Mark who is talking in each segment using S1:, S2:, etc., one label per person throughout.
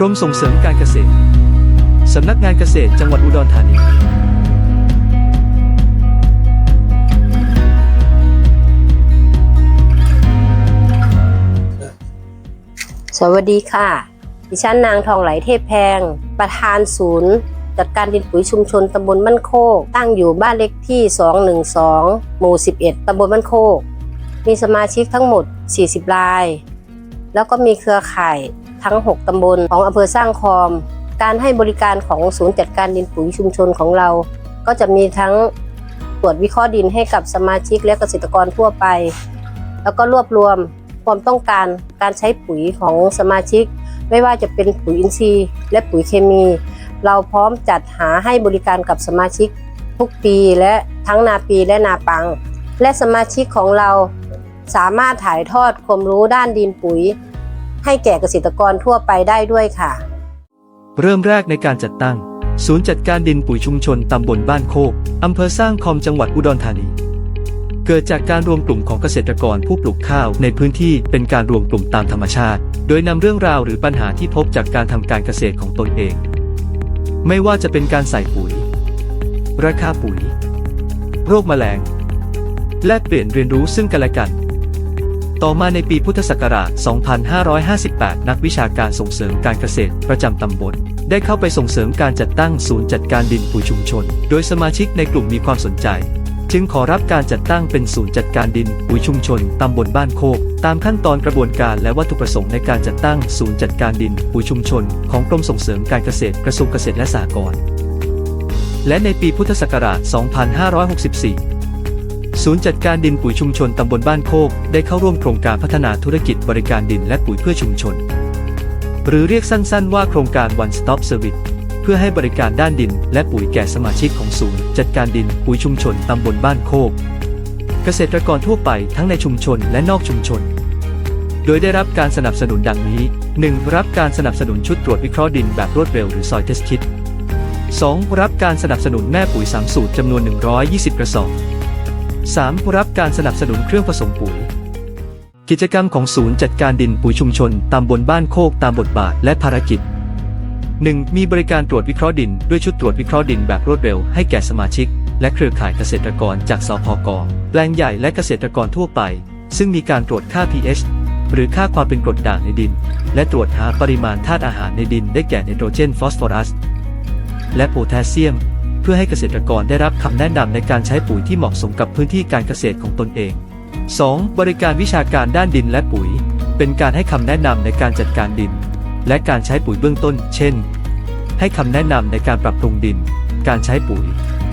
S1: กรมส่งเสริมการเกษตร สำนักงานเกษตรจังหวัดอุดรธานี
S2: สวัสดีค่ะ ดิฉันนางทองไหลเทพแพง ประธานศูนย์ จัดการดินปุ๋ยชุมชนตำบลบ้านโคก ตั้งอยู่บ้านเล็กที่ 212 หมู่ 11 ตำบลบ้านโคก มีสมาชิกทั้งหมด 40 ราย แล้วก็มีเครือข่าย ทั้ง 6 ตำบลของอำเภอสร้างคอม การให้บริการของศูนย์จัดการดินปุ๋ยชุมชนของเรา ก็จะมีทั้งตรวจวิเคราะห์ดินให้กับสมาชิกและเกษตรกรทั่วไป แล้วก็รวบรวมความต้องการการใช้ปุ๋ยของสมาชิก ไม่ว่าจะเป็นปุ๋ยอินทรีย์ และปุ๋ยเคมี เราพร้อมจัดหาให้บริการกับสมาชิก ทุกปีและทั้งนาปีและนาปัง และสมาชิกของเราสามารถถ่ายทอดความรู้ด้านดินปุ๋ย ให้แก่เกษตรกรทั่วไปได้ด้วยค่ะ
S1: เริ่มแรกในการจัดตั้ง ศูนย์จัดการดินปุ๋ยชุมชนตำบลบ้านโคกอำเภอสร้างคอมจังหวัดอุดรธานี เกิดจากการรวมกลุ่มของเกษตรกรผู้ปลูกข้าวในพื้นที่เป็นการรวมกลุ่มตามธรรมชาติ โดยนำเรื่องราวหรือปัญหาที่พบจากการทำการเกษตรของตนเอง ไม่ว่าจะเป็นการใส่ปุ๋ย ราคาปุ๋ย โรคแมลง และเปลี่ยนเรียนรู้ซึ่งกันและกัน ต่อมาในปีพุทธศักราช 2558 นักวิชาการส่งเสริมการเกษตรประจำตำบล ได้เข้าไปส่งเสริมการจัดตั้งศูนย์จัดการดินปุ๋ยชุมชน โดยสมาชิกในกลุ่มมีความสนใจ จึงขอรับการจัดตั้งเป็นศูนย์จัดการดินปุ๋ยชุมชนตำบลบ้านโคก ตามขั้นตอนกระบวนการและวัตถุประสงค์ในการจัดตั้งศูนย์จัดการดินปุ๋ยชุมชน ของกรมส่งเสริมการเกษตรกระทรวงเกษตรและสหกรณ์และในปีพุทธศักราช 2564 ศูนย์จัดการดินปุ๋ยชุมชนตำบลบ้านโคก ได้เข้าร่วมโครงการพัฒนาธุรกิจบริการดินและปุ๋ยเพื่อชุมชน หรือเรียกสั้นๆว่าโครงการ One Stop Service เพื่อให้บริการด้านดินและปุ๋ยแก่สมาชิกของศูนย์จัดการดินปุ๋ยชุมชนตำบลบ้านโคก เกษตรกรทั่วไปทั้งในชุมชนและนอกชุมชน โดยได้รับการสนับสนุนดังนี้ 1. รับการสนับสนุนชุดตรวจวิเคราะห์ดินแบบรวดเร็วหรือ Soil Test Kit 2. รับการสนับสนุนแม่ปุ๋ยสามสูตรจำนวน 120 กระสอบ 3. รับการสนับสนุนเครื่องผสมปุ๋ย กิจกรรมของศูนย์จัดการดินปุ๋ยชุมชนตำบลบ้านโคกตามบทบาทและภารกิจ 1. มีบริการตรวจวิเคราะห์ดิน ด้วยชุดตรวจวิเคราะห์ดินแบบรวดเร็วให้แก่สมาชิก และเครือข่ายเกษตรกรจากสพกแปลงใหญ่และเกษตรกรทั่วไป ซึ่งมีการตรวจค่า pH หรือค่าความเป็นกรดด่างในดิน และตรวจหาปริมาณธาตุอาหารในดินได้แก่ไนโตรเจนฟอสฟอรัส และโพแทสเซียม พื่อให้เกษตรกรได้รับคำแนะนำในการใช้ปุ๋ยที่เหมาะสมกับพื้นที่การเกษตรของตนเอง 2. บริการวิชาการด้านดินและปุ๋ย เป็นการให้คำแนะนำในการจัดการดิน และการใช้ปุ๋ยเบื้องต้น เช่น ให้คำแนะนำในการปรับปรุงดิน การใช้ปุ๋ย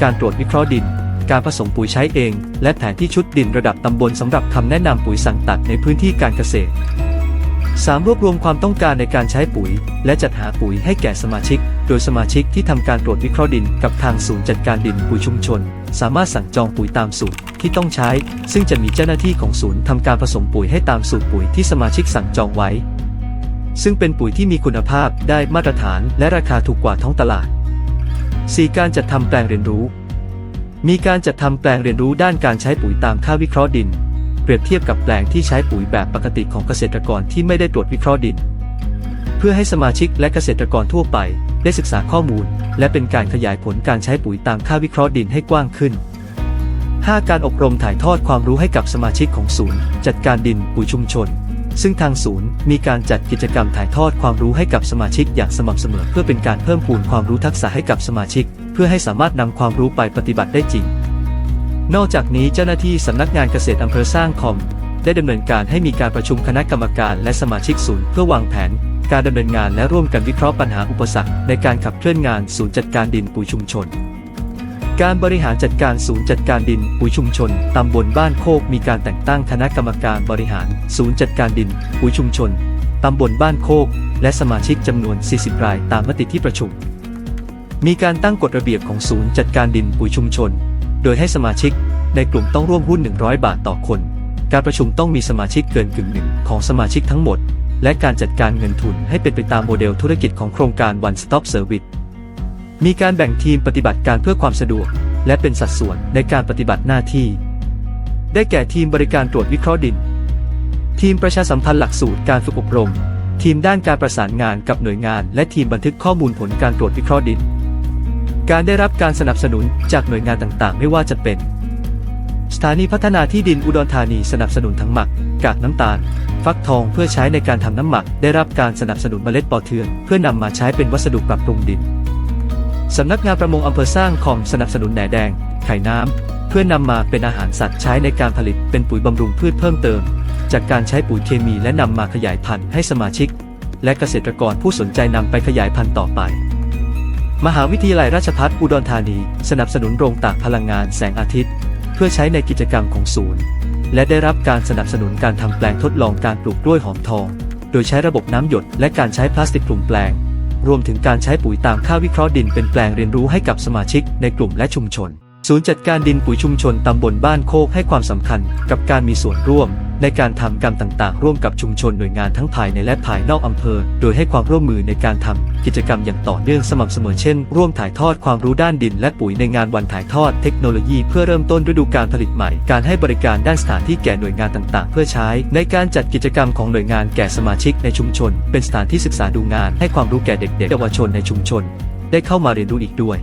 S1: การตรวจวิเคราะห์ดิน การผสมปุ๋ยใช้เอง และแผนที่ชุดดินระดับตำบลสำหรับคำแนะนำปุ๋ยสั่งตัดในพื้นที่การเกษตร 3. รวบรวมความต้องการในการใช้ปุ๋ย และจัดหาปุ๋ยให้แก่สมาชิก โดยสมาชิกที่ทำการตรวจวิเคราะห์ดินกับทางศูนย์จัดการดินปุ๋ยชุมชน สามารถสั่งจองปุ๋ยตามสูตรที่ต้องใช้ ซึ่งจะมีเจ้าหน้าที่ของศูนย์ทำการผสมปุ๋ยให้ตามสูตรปุ๋ยที่สมาชิกสั่งจองไว้ ซึ่งเป็นปุ๋ยที่มีคุณภาพได้มาตรฐานและราคาถูกกว่าท้องตลาด 4. การจัดทำแปลงเรียนรู้ มีการจัดทำแปลงเรียนรู้ด้านการใช้ปุ๋ยตามค่าวิเคราะห์ดิน เปรียบเทียบกับแปลงที่ใช้ปุ๋ยแบบปกติของเกษตรกรที่ไม่ได้ตรวจวิเคราะห์ดิน เพื่อให้สมาชิกและเกษตรกรทั่วไป ได้ศึกษาข้อมูล และเป็นการขยายผลการใช้ปุ๋ยตามค่าวิเคราะห์ดินให้กว้างขึ้น 5. การอบรมถ่ายทอดความรู้ให้กับสมาชิกของศูนย์ จัดการดินปุ๋ยชุมชน ซึ่งทางศูนย์มีการจัดกิจกรรมถ่ายทอดความรู้ให้กับสมาชิกอย่างสม่ำเสมอ เพื่อเป็นการเพิ่มพูนความรู้ทักษะให้กับสมาชิก เพื่อให้สามารถนำความรู้ไปปฏิบัติได้จริง นอกจากนี้เจ้าหน้าที่สำนักงานเกษตรอำเภอสร้างคอมได้ดำเนินการให้มีการประชุมคณะกรรมการและสมาชิกศูนย์เพื่อวางแผน การดำเนินงานและร่วมกันวิเคราะห์ปัญหาอุปสรรคในการขับเคลื่อนงานศูนย์จัดการดินปุ๋ยชุมชน การบริหารจัดการศูนย์จัดการดินปุ๋ยชุมชนตำบลบ้านโคกมีการแต่งตั้งคณะกรรมการบริหาร ศูนย์จัดการดินปุ๋ยชุมชนตำบลบ้านโคก และสมาชิกจำนวน 40 รายตามมติที่ประชุม มีการตั้งกฎระเบียบของศูนย์จัดการดินปุ๋ยชุมชน โดยให้สมาชิกในกลุ่มต้องร่วมหุ้น 100 บาทต่อคน การประชุมต้องมีสมาชิกเกินกึ่งหนึ่งของสมาชิกทั้งหมด และการจัดการเงินทุนให้เป็นไปตามโมเดลธุรกิจของโครงการ One Stop Service มีการแบ่งทีมปฏิบัติการเพื่อความสะดวก และเป็นสัดส่วนในการปฏิบัติหน้าที่ ได้แก่ทีมบริการตรวจวิเคราะห์ดิน ทีมประชาสัมพันธ์หลักสูตรการฝึกอบรม ทีมด้านการประสานงานกับหน่วยงาน และทีมบันทึกข้อมูลผลการตรวจวิเคราะห์ดิน การได้รับการสนับสนุนจากหน่วยงานต่างๆ ไม่ว่าจะเป็น สถานีพัฒนาที่ดินอุดรธานีสนับสนุนทั้งหมัก กากน้ำตาล ฟักทองเพื่อใช้ในการทำน้ำหมัก ได้รับการสนับสนุนเมล็ดปอเทือง เพื่อนำมาใช้เป็นวัสดุปรับปรุงดิน สำนักงานประมงอำเภอสร้างคอมสนับสนุนแหนแดง ไข่น้ำ เพื่อนำมาเป็นอาหารสัตว์ใช้ในการผลิตเป็นปุ๋ยบำรุงพืชเพิ่มเติม จากการใช้ปุ๋ยเคมีและนำมาขยายพันธุ์ให้สมาชิก และเกษตรกรผู้สนใจนำไปขยายพันธุ์ต่อไปมหาวิทยาลัยราชภัฏอุดรธานี สนับสนุนโรงตากพลังงานแสงอาทิตย์ เพื่อใช้ในกิจกรรมของศูนย์ และได้รับการสนับสนุนการทำแปลงทดลองการปลูกกล้วยหอมทอง โดยใช้ระบบน้ำหยดและการใช้พลาสติกกลุ่มแปลง รวมถึงการใช้ปุ๋ยตามค่าวิเคราะห์ดินเป็นแปลงเรียนรู้ให้กับสมาชิกในกลุ่มและชุมชน ศูนย์จัดการดินปุ๋ยชุมชนตำบลบ้านโคกให้ความสำคัญกับการมีส่วนร่วม ในการทำกรรมต่างๆ ร่วมกับชุมชนหน่วยงานทั้งภายในและภายนอกอำเภอ โดยให้ความร่วมมือในการทำกิจกรรมอย่างต่อเนื่องสม่ำเสมอเช่น ร่วมถ่ายทอดความรู้ด้านดินและปุ๋ยในงานวันถ่ายทอดเทคโนโลยีเพื่อเริ่มต้นฤดูการผลิตใหม่ การให้บริการด้านสถานที่แก่หน่วยงานต่างๆ เพื่อใช้ ในการจัดกิจกรรมของหน่วยงานแก่สมาชิกในชุมชน เป็นสถานที่ศึกษาดูงานให้ความรู้แก่เด็กๆเยาวชนในชุมชน ได้เข้ามาเรียนรู้อีกด้วย